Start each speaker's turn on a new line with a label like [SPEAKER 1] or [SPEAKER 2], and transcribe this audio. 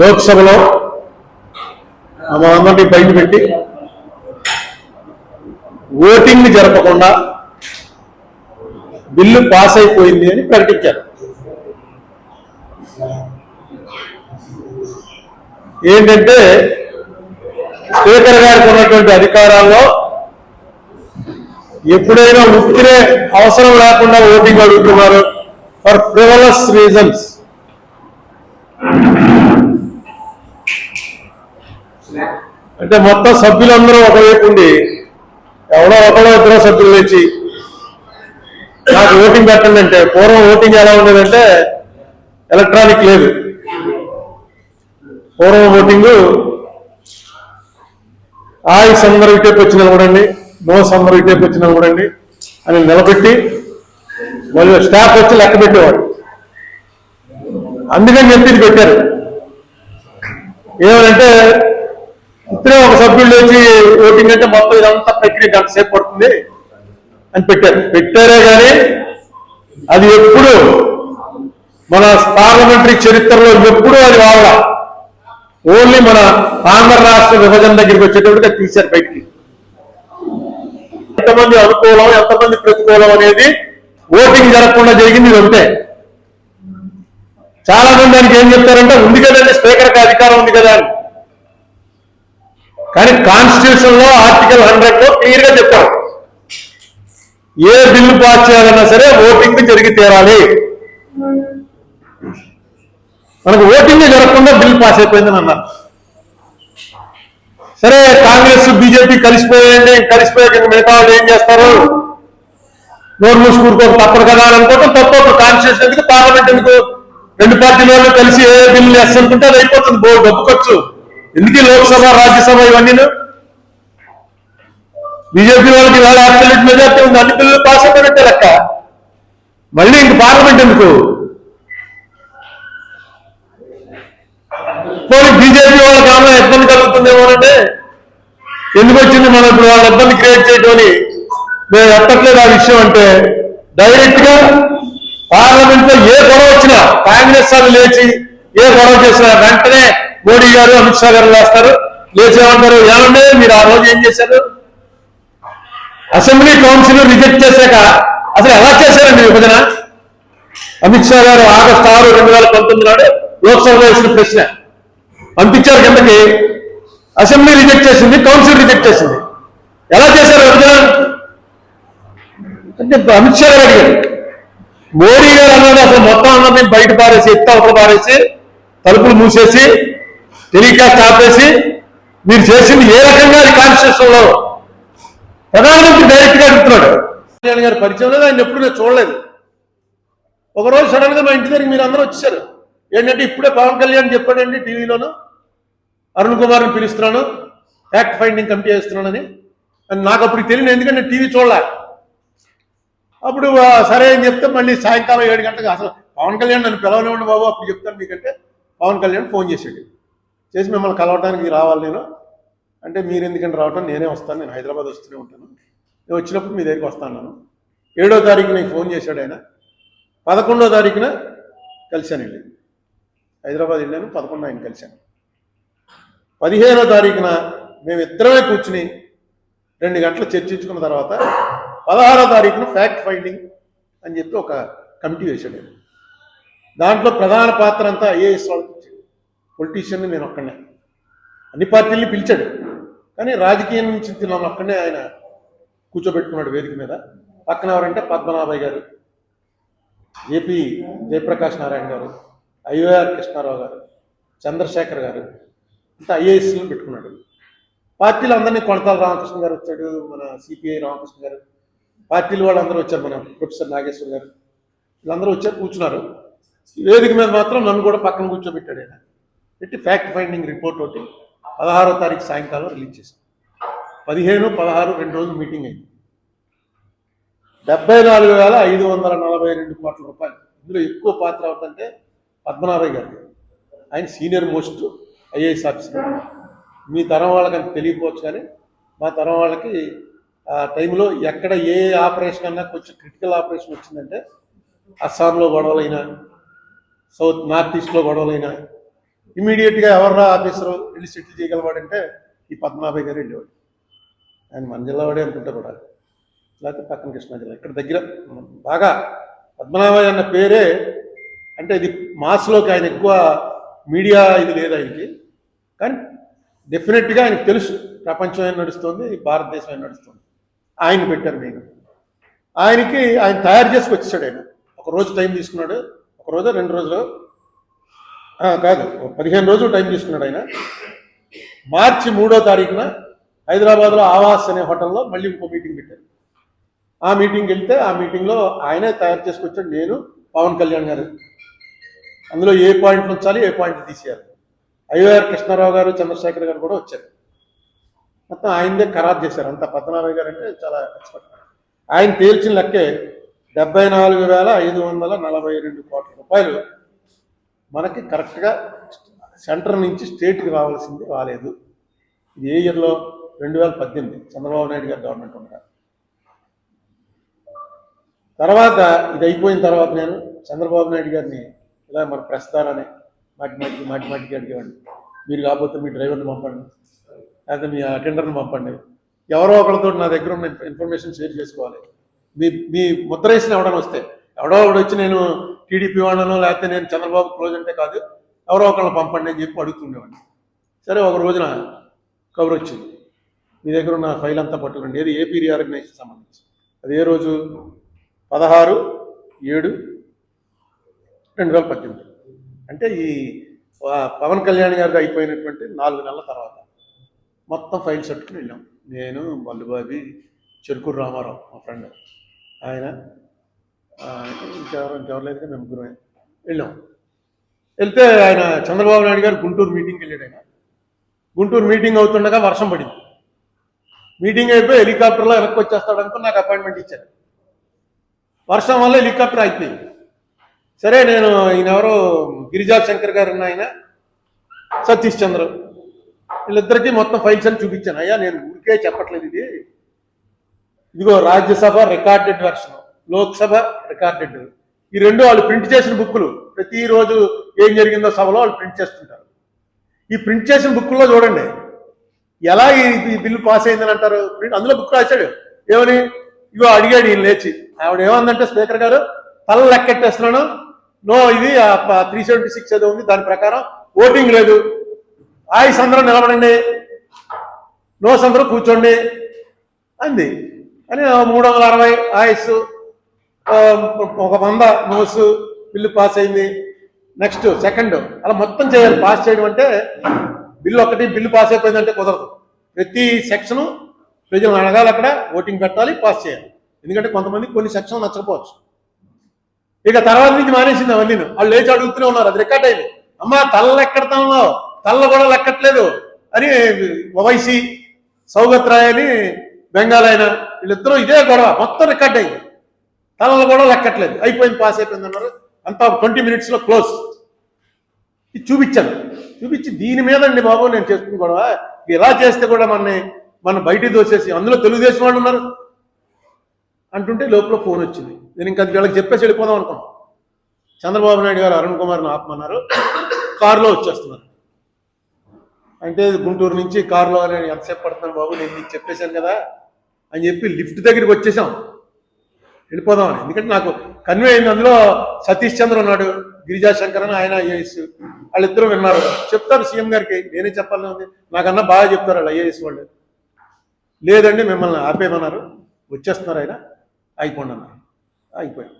[SPEAKER 1] లోక్సభలో మనందరినీ బయట పెట్టి ఓటింగ్ జరపకుండా బిల్లు పాస్ అయిపోయింది అని ప్రకటించారు. ఏంటంటే స్పీకర్ గారికి ఉన్నటువంటి అధికారాల్లో ఎప్పుడైనా ఉత్తిరే అవసరం లేకుండా ఓటింగ్ అడుగుతున్నారు ఫర్ ఫ్రివలస్ రీజన్స్. అంటే మొత్తం సభ్యులందరూ ఒకవైపు ఉండి ఎవడో ఒకడో ఇద్దరు సభ్యులు లేచి నాకు ఓటింగ్ పెట్టండి అంటే పూర్వం ఓటింగ్ ఎలా ఉండేదంటే ఎలక్ట్రానిక్ లేదు. పూర్వం ఓటింగ్ ఆయస్ అందరూ ఇటేపు వచ్చి నిలబడండి నోస్ అందరూ ఇటేపు వచ్చి నిలబడండి అని నిలబెట్టి మళ్ళీ స్టాఫ్ వచ్చి లెక్క పెట్టేవాడు అందుకని చెప్పి ఇది పెట్టారు. ఏమంటే ఇప్పుడే ఒక సభ్యుడు వచ్చి ఓటింగ్ అంటే మొత్తం ఇదంతా ప్రక్రియ గంట సేపు పడుతుంది అని పెట్టారు. పెట్టారే కానీ అది ఎప్పుడు మన పార్లమెంటరీ చరిత్రలో ఎప్పుడూ అది వాళ్ళ ఓన్లీ మన ఆంధ్ర రాష్ట్ర విభజన దగ్గరికి వచ్చేటప్పటికి తీశారు బయటికి. ఎంతమంది అనుకూలం ఎంతమంది ప్రతికూలం అనేది ఓటింగ్ జరగకుండా జరిగింది ఒకటే. చాలా మంది దానికి ఏం చెప్తారంటే ఉంది కదండి స్పీకర్కి అధికారం ఉంది కదా అని. కానీ కాన్స్టిట్యూషన్లో ఆర్టికల్ హండ్రెడ్లో క్లియర్గా చెప్పారు. ఏ బిల్లు పాస్ చేయాలన్నా సరే ఓటింగ్ జరిగి తీరాలి. మనకు ఓటింగ్ జరగకుండా బిల్ పాస్ అయిపోయిందని అన్నారు. సరే కాంగ్రెస్ బీజేపీ కలిసిపోయండి కలిసిపోయాక ఇంక మిగతా వాళ్ళు ఏం చేస్తారు? నోరు మూసుకూరుకోక తప్పదు కదా అని అనుకుంటే తప్ప కాన్స్టిట్యూషన్ ఎందుకు పార్లమెంట్ ఎందుకు? రెండు పార్టీల వాళ్ళు కలిసి ఏ బిల్లు వేస్తుంటే అది అయిపోతుంది. బోర్డు డబ్బు ఖర్చు. ఎందుకు లోక్సభ రాజ్యసభ ఇవన్నీ? బీజేపీ వాళ్ళకి వాళ్ళ అబ్సల్యూట్ మెజార్టీ ఉంది. అన్ని బిల్లులు పాస్ అయిపోయినట్టే లెక్క. మళ్ళీ ఇంక పార్లమెంట్ ఎందుకు? పోనీ బీజేపీ వాళ్ళకి ఏమైనా ఇబ్బంది కలుగుతుందేమో అంటే ఎందుకు వచ్చింది మనం ఇప్పుడు వాళ్ళ ఇబ్బంది క్రియేట్ చేయడం అని మేము ఎత్తట్లేదు ఆ విషయం అంటే. డైరెక్ట్గా పార్లమెంట్లో ఏ గొడవ వచ్చినా కాంగ్రెస్ వాళ్ళు లేచి ఏ గొడవ చేసినా వెంటనే మోడీ గారు అమిత్ షా గారు లేస్తారు లేచి ఏమంటారు ఏమంటే మీరు ఆ రోజు ఏం చేశారు? అసెంబ్లీ కౌన్సిల్ రిజెక్ట్ చేశాక అసలు ఎలా చేశారండి విభజన? అమిత్ షా గారు ఆగస్టు ఆరు రెండు వేల పంతొమ్మిది నాడు లోక్సభలో వేసిన ప్రశ్న. పంపించారు కిందకి. అసెంబ్లీ రిజెక్ట్ చేసింది కౌన్సిల్ రిజెక్ట్ చేసింది. ఎలా చేశారు విభజన? అంటే అమిత్ షా గారు అడిగారు. మోడీ గారు అన్నది అసలు మొత్తం అన్నది బయట పారేసి ఎత్త అవతల పారేసి తలుపులు మూసేసి టెలికాస్ట్ ఆపేసి మీరు చేసింది ఏ రకంగా అది కాన్స్టిట్యూషన్లో? ప్రధానమంత్రి డైరెక్ట్గా అడుగుతున్నాడు. కళ్యాణ్ గారి పరిచయం లేదు ఆయన ఎప్పుడు నేను చూడలేదు. ఒకరోజు సడన్గా మా ఇంటి దగ్గరికి మీరు అందరూ వచ్చారు ఏంటంటే ఇప్పుడే పవన్ కళ్యాణ్ చెప్పాడండి టీవీలోను. అరుణ్ కుమార్ని పిలుస్తున్నాను ఫ్యాక్ట్ ఫైండింగ్ కమిటీ చేస్తున్నానని. అని నాకు అప్పుడు తెలియదు ఎందుకంటే టీవీ చూడలే. అప్పుడు సరే అని చెప్తే మళ్ళీ సాయంకాలం ఏడు గంటలకు అసలు పవన్ కళ్యాణ్ నన్ను పిలవనివ్వండి బాబు అప్పుడు చెప్తాను మీకంటే. పవన్ కళ్యాణ్ ఫోన్ చేసాడు చేసి మిమ్మల్ని కలవడానికి రావాలి నేను. అంటే మీరు ఎందుకంటే రావటం నేనే వస్తాను నేను హైదరాబాద్ వస్తూనే ఉంటాను. నేను వచ్చినప్పుడు మీ దగ్గరికి వస్తాను ఏడో తారీఖు నాకు ఫోన్ చేశాడు ఆయన. పదకొండో తారీఖున కలిశాను వెళ్ళి హైదరాబాద్ వెళ్ళాను పదకొండు ఆయన కలిశాను. పదిహేనో తారీఖున మేము ఇద్దరమే కూర్చుని రెండు గంటలు చర్చించుకున్న తర్వాత పదహారో తారీఖున ఫ్యాక్ట్ ఫైండింగ్ అని చెప్పి ఒక కమిటీ వేశాడు దాంట్లో ప్రధాన పాత్ర అంతా ఐఏఎస్ వాళ్ళకి పొలిటీషియన్ని నేను ఒక్కనే అన్ని పార్టీల్ని పిలిచాడు. కానీ రాజకీయం నుంచి నన్ను ఒక్కనే ఆయన కూర్చోబెట్టుకున్నాడు వేదిక మీద. పక్కన ఎవరంటే పద్మనాభయ్య గారు ఏపీ జయప్రకాష్ నారాయణ గారు ఐఓఆర్ కృష్ణారావు గారు చంద్రశేఖర్ గారు ఇంత ఐఏఎస్లను పెట్టుకున్నాడు. పార్టీలు అందరినీ కొనతాల రామకృష్ణ గారు వచ్చాడు మన సిపిఐ రామకృష్ణ గారు. పార్టీలు వాళ్ళందరూ వచ్చారు మన ప్రొఫెసర్ నాగేశ్వర్ గారు. వీళ్ళందరూ వచ్చారు కూర్చున్నారు. వేదిక మీద మాత్రం నన్ను కూడా పక్కన కూర్చోబెట్టాడు ఆయన. పెట్టి ఫ్యాక్ట్ ఫైండింగ్ రిపోర్ట్ ఒకటి పదహారో తారీఖు సాయంకాలం రిలీజ్ చేశాం. పదిహేను పదహారు రెండు రోజులు మీటింగ్ అయింది. డెబ్బై నాలుగు వేల ఐదు వందల నలభై రెండు కోట్ల రూపాయలు. ఇందులో ఎక్కువ పాత్ర అవుతుందంటే పద్మనాభయ్య గారు. ఆయన సీనియర్ మోస్ట్ ఐఏఎస్ ఆఫీసర్ మీ తరం వాళ్ళకి అంత తెలియకపోవచ్చు కానీ మా తరం వాళ్ళకి ఆ టైంలో ఎక్కడ ఏ ఆపరేషన్ అన్నా కొంచెం క్రిటికల్ ఆపరేషన్ వచ్చిందంటే అస్సాంలో గొడవలైనా సౌత్ నార్త్ ఈస్ట్లో గొడవలైనా
[SPEAKER 2] ఇమీడియట్గా ఎవర్రా ఆఫీసరు వెళ్ళి సెటిల్ చేయగలవాడంటే ఈ పద్మనాభయ్య గారు వెళ్ళేవాడు. ఆయన మన జిల్లా వాడే అనుకుంటా కూడా. లేకపోతే పక్కన కృష్ణా జిల్లా ఇక్కడ దగ్గర బాగా పద్మనాభయ్య అన్న పేరే అంటే ఇది మాస్లోకి ఆయన ఎక్కువ మీడియా ఇది లేదు ఆయనకి. కానీ డెఫినెట్గా ఆయనకు తెలుసు ప్రపంచం ఏం నడుస్తుంది భారతదేశం ఏం నడుస్తుంది. ఆయన పెట్టారు నేను. ఆయనకి ఆయన తయారు చేసుకు వచ్చాడు ఆయన. ఒక రోజు టైం తీసుకున్నాడు ఒక రోజు రెండు రోజులు కాదు పదిహేను రోజులు టైం తీసుకున్నాడు ఆయన. మార్చి మూడో తారీఖున హైదరాబాద్లో ఆవాస్ అనే హోటల్లో మళ్ళీ ఇంకో మీటింగ్ పెట్టారు. ఆ మీటింగ్కి వెళ్తే ఆ మీటింగ్లో ఆయనే తయారు చేసుకొచ్చాడు నేను పవన్ కళ్యాణ్ గారు. అందులో ఏ పాయింట్లు ఉంచాలి ఏ పాయింట్లు తీసేయాలి. ఐవైఆర్ కృష్ణారావు గారు చంద్రశేఖర్ గారు కూడా వచ్చారు. మొత్తం ఆయనదే ఖరాబ్ చేశారు. అంత పద్మనాభయ్య గారు అంటే చాలా ఎక్స్పర్ట్ ఆయన తేల్చిన లెక్కే డెబ్బై నాలుగు వేల ఐదు వందల నలభై రెండు కోట్ల రూపాయలు మనకి కరెక్ట్గా సెంటర్ నుంచి స్టేట్కి రావాల్సింది రాలేదు. ఇది ఏ ఇయర్లో? రెండు వేల పద్దెనిమిది. చంద్రబాబు నాయుడు గారు గవర్నమెంట్ ఉండగా. తర్వాత ఇది అయిపోయిన తర్వాత నేను చంద్రబాబు నాయుడు గారిని ఇలా మన ప్రస్తారని మాటి మాటికి మాటి మాటికి అడిగేవాడిని. మీరు కాకపోతే మీ డ్రైవర్ని పంపండి. లేకపోతే మీ అటెండర్ని పంపండి. ఎవరో ఒకరితో నా దగ్గర ఉన్న ఇన్ఫర్మేషన్ షేర్ చేసుకోవాలి. మీ మీ ముద్ర వేసిన ఎవడని వస్తే ఎవడో ఒకడు వచ్చి నేను టీడీపీ వాళ్ళను లేకపోతే నేను చంద్రబాబు క్లోజ్ అంటే కాదు ఎవరో ఒకరిని పంపండి అని చెప్పి అడుగుతుండేవాడిని. సరే ఒక రోజున కబురు వచ్చింది. మీ దగ్గర ఉన్న ఫైల్ అంతా పట్టుకోండి. ఏది? ఏపీ రీఆర్గనైజేషన్ సంబంధించి. అది ఏ రోజు? పదహారు ఏడు రెండు వేల పద్దెనిమిది. అంటే ఈ పవన్ కళ్యాణ్ గారికి అయిపోయినటువంటి నాలుగు నెలల తర్వాత మొత్తం ఫైల్స్ పట్టుకుని వెళ్ళాం. నేను మల్లుబాబి చెరుకూరు రామారావు మా ఫ్రెండ్. ఆయన ఇంకెవరు ఇంకెవరు లేదు మేము ముగ్గురమే వెళ్ళాం. వెళ్తే ఆయన చంద్రబాబు నాయుడు గారు గుంటూరు మీటింగ్కి వెళ్ళాడు ఆయన. గుంటూరు మీటింగ్ అవుతుండగా వర్షం పడింది. మీటింగ్ అయిపోయి హెలికాప్టర్లో వెనక్కి వచ్చేస్తాడు అనుకుని నాకు అపాయింట్మెంట్ ఇచ్చారు. వర్షం వల్ల హెలికాప్టర్ అయిపోయింది సరే నేను ఈయన ఎవరో గిరిజా శంకర్ గారు ఉన్న ఆయన సతీష్ చంద్ర. వీళ్ళిద్దరికీ మొత్తం ఫైల్స్ అని చూపించాను. అయ్యా నేను ఊరికే చెప్పట్లేదు ఇది. ఇదిగో Rajya Sabha recorded version. Lok Sabha recorded. ఈ రెండు వాళ్ళు ప్రింట్ చేసిన బుక్కులు. ప్రతిరోజు ఏం జరిగిందో సభలో వాళ్ళు ప్రింట్ చేస్తుంటారు. ఈ ప్రింట్ చేసిన బుక్కుల్లో చూడండి. ఎలా ఈ బిల్లు పాస్ అయిందని అంటారు? అందులో బుక్ రాశాడు. ఏమని? ఇగో అడిగాడు ఈయన లేచి. ఆవిడ ఏమందంటే స్పీకర్ గారు తల లెక్కెట్టేస్తున్నాను. నో ఇది త్రీ సెవెంటీ సిక్స్ ఏదో ఉంది. దాని ప్రకారం ఓటింగ్ లేదు. ఆయుస్ అందరూ నిలబడండి. నోస్ అందరూ కూర్చోండి. అంది. అని మూడు వందల అరవై ఆయుస్ ఒక వంద నోట్స్ బిల్లు పాస్ అయింది. నెక్స్ట్ సెకండ్ అలా మొత్తం చేయాలి. పాస్ చేయడం అంటే బిల్లు ఒకటి బిల్లు పాస్ అయిపోయిందంటే కుదరదు. ప్రతి సెక్షను ప్రజలు అడగాలి అక్కడ ఓటింగ్ పెట్టాలి పాస్ చేయాలి. ఎందుకంటే కొంతమంది కొన్ని సెక్షన్ నచ్చకపోవచ్చు. ఇక తర్వాత నుంచి మానేసింది అవన్నీ వాళ్ళు లేచి అడుగుతూనే ఉన్నారు. అది రికార్డ్ అయింది. అమ్మా తల్ల లెక్కడతాంలో తల్ల కూడా లెక్కట్లేదు. అని ఓవైసీ సౌగత్ రాయ్ అని బెంగాల్ ఆయన వీళ్ళిద్దరూ ఇదే గొడవ. మొత్తం రికార్డ్ అయింది. తలలు కూడా లెక్కట్లేదు. అయిపోయింది పాస్ అయిపోయింది అన్నారు. అంతా ట్వంటీ మినిట్స్లో క్లోజ్. ఇది చూపించాను. చూపించి దీని మీద అండి బాబు నేను చేసుకుని గొడవ. ఇలా చేస్తే కూడా మన మన బయటికి దోసేసి అందులో తెలుగుదేశం వాళ్ళు ఉన్నారు. అంటుంటే లోపల ఫోన్ వచ్చింది. నేను ఇంకా వీళ్ళకి చెప్పేసి వెళ్ళిపోదాం అనుకున్నాను. చంద్రబాబు నాయుడు గారు అరుణ్ కుమార్ని ఆపమన్నారు. కారులో వచ్చేస్తున్నారు. అంటే గుంటూరు నుంచి కారులో నేను ఎంతసేపు పడుతున్నాను బాబు నేను నీకు చెప్పేశాను కదా అని చెప్పి లిఫ్ట్ దగ్గరికి వచ్చేసాం. వెళ్ళిపోదామని ఎందుకంటే నాకు కన్వే అయింది. అందులో సతీష్ చంద్ర ఉన్నాడు గిరిజా శంకర్ అని ఆయన ఐఏఎస్ వాళ్ళిద్దరూ విన్నారు. చెప్తారు సీఎం గారికి నేనే చెప్పాలని ఉంది. నాకన్నా బాగా చెప్తారు వాళ్ళు ఐఏఎస్ వాళ్ళు. లేదండి మిమ్మల్ని ఆపేయమన్నారు. వచ్చేస్తున్నారు ఆయన. అయిపోండి అన్నారు. అయిపోయాం.